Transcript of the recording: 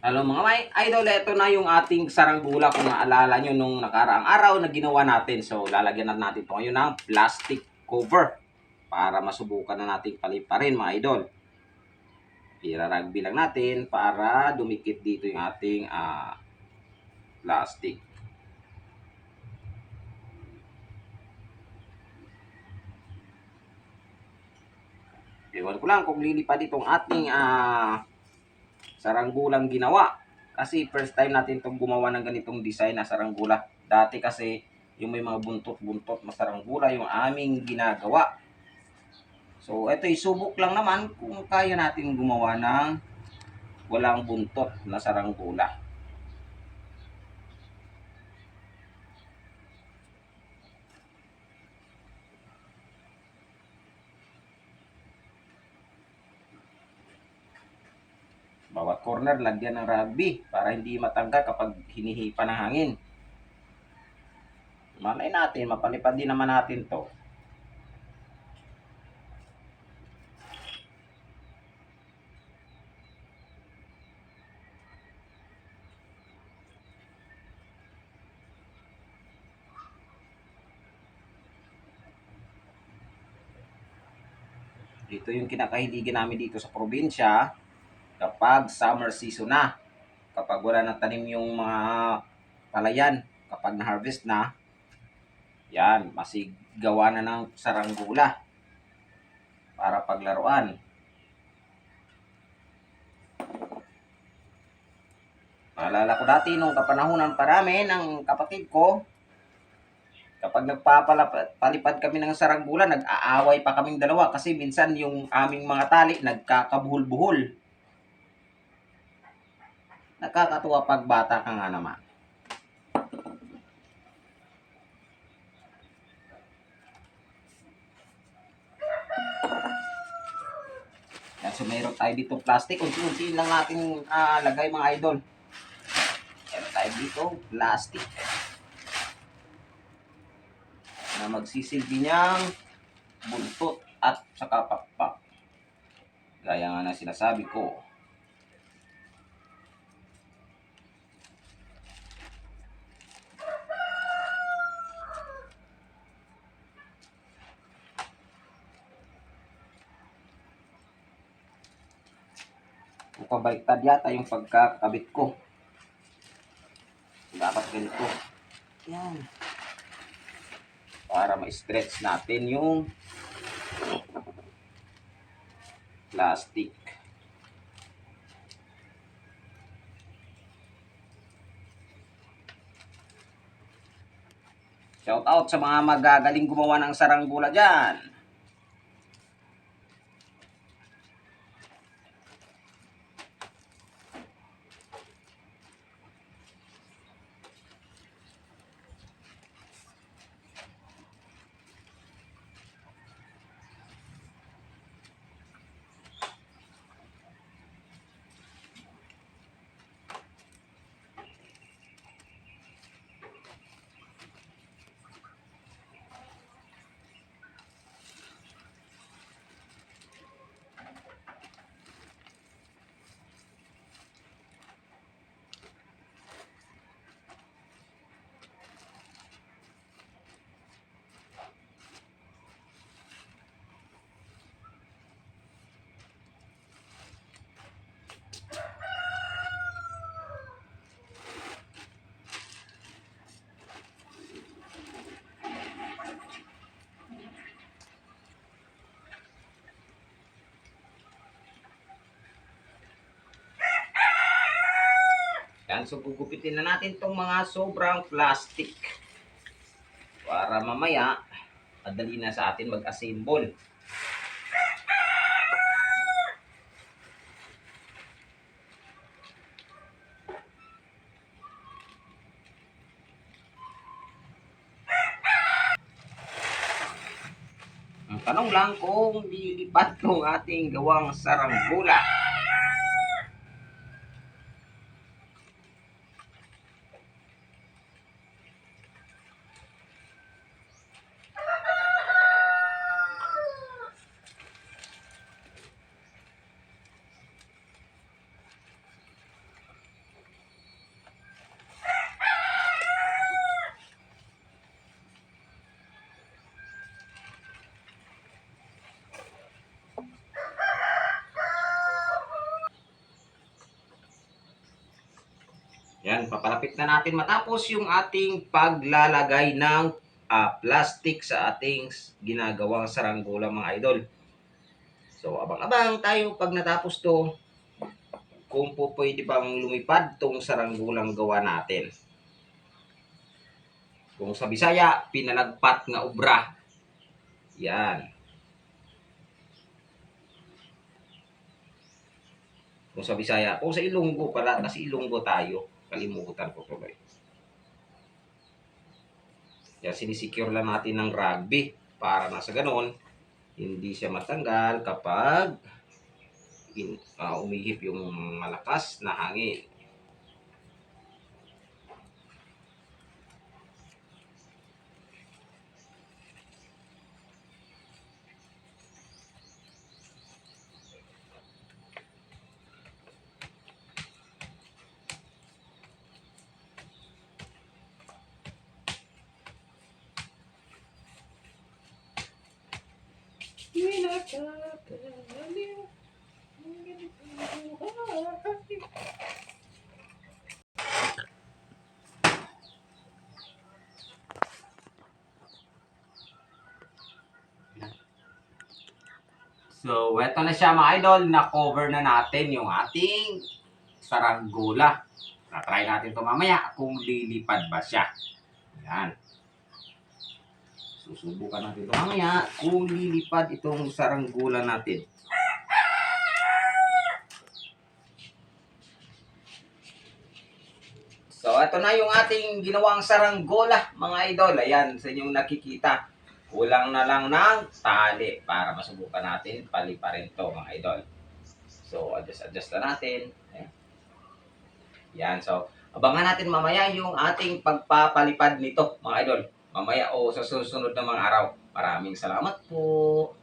Hello mga may idol, ito na yung ating saranggula kung naalala nyo nung nakaraang araw na ginawa natin. So lalagyan na natin ito ngayon ng plastic cover para masubukan na natin paliparin mga idol. Iraragbi lang natin para dumikit dito yung ating ah, plastic. Ewan ko lang kung lilipad itong ating ah, saranggulang ginawa. Kasi first time natin itong gumawa ng ganitong design na saranggula. Dati kasi yung may mga buntot-buntot na saranggula yung aming ginagawa. So ito isubok lang naman kung kaya natin gumawa ng walang buntot na saranggula. Bawat corner, lagyan ng rugby para hindi matanggal kapag hinihipa ng hangin. Malay natin, mapalipad din naman natin to. Ito yung kinakahiligan namin dito sa probinsya kapag summer season na. Kapag wala na tanim yung mga palayan, kapag na-harvest na, yan, masigawa na ng saranggula para paglaruan. Naalala ko dati nung kapanahunan parami ng kapatid ko, kapag nagpapalipad kami ng saranggula, nag-aaway pa kaming dalawa kasi minsan yung aming mga tali nagkakabuhol-buhol. Nakakatuwa pag bata ka nga naman. Yan, so mayroon tayo dito plastic. Unti-untiin lang natin ah, lagay mga idol. Meron tayo dito plastic. Na magsisilbi niyang buntot at saka pakpak. Gaya nga na sinasabi ko. Pabaliktad yata yung pagkakabit ko. Dapat ganito. Yan. Para ma-stretch natin yung plastic. Shout out sa mga magagaling gumawa ng saranggula dyan. Yan, so gugupitin na natin tong mga sobrang plastic. Para mamaya, madali na sa atin mag-assemble. Ang tanong lang kung lilipat ng ating gawang saranggula. Yan, papalapit na natin matapos yung ating paglalagay ng ah, plastic sa ating ginagawang saranggola mga idol. So, abang-abang tayo pag natapos to kung po pwede bang lumipad tong saranggolang gawa natin. Kung sa Bisaya, pinalagpat nga obra. Yan. Kung sa Bisaya, kung sa Ilonggo pala, kasi Ilonggo tayo. Kalimutan ko guys. Yan, sinisecure lang natin ng rugby para na sa ganon, hindi siya matanggal kapag in, ah, umihip yung malakas na hangin. So, eto na siya mga idol. Na-cover na natin yung ating saranggola. Na-try natin to mamaya kung lilipad ba siya. Yan. Susubukan natin ito mamaya kung lilipad itong saranggola natin. So, ito na yung ating ginawang saranggola, mga idol. Ayan, sa inyong nakikita. Kulang na lang ng tali para masubukan natin. Pali pa rin to, mga idol. So, adjust-adjust na natin. Ayan. Yan, so, abangan natin mamaya yung ating pagpapalipad nito, mga idol. Mamaya o sa susunod na mga araw. Maraming salamat po.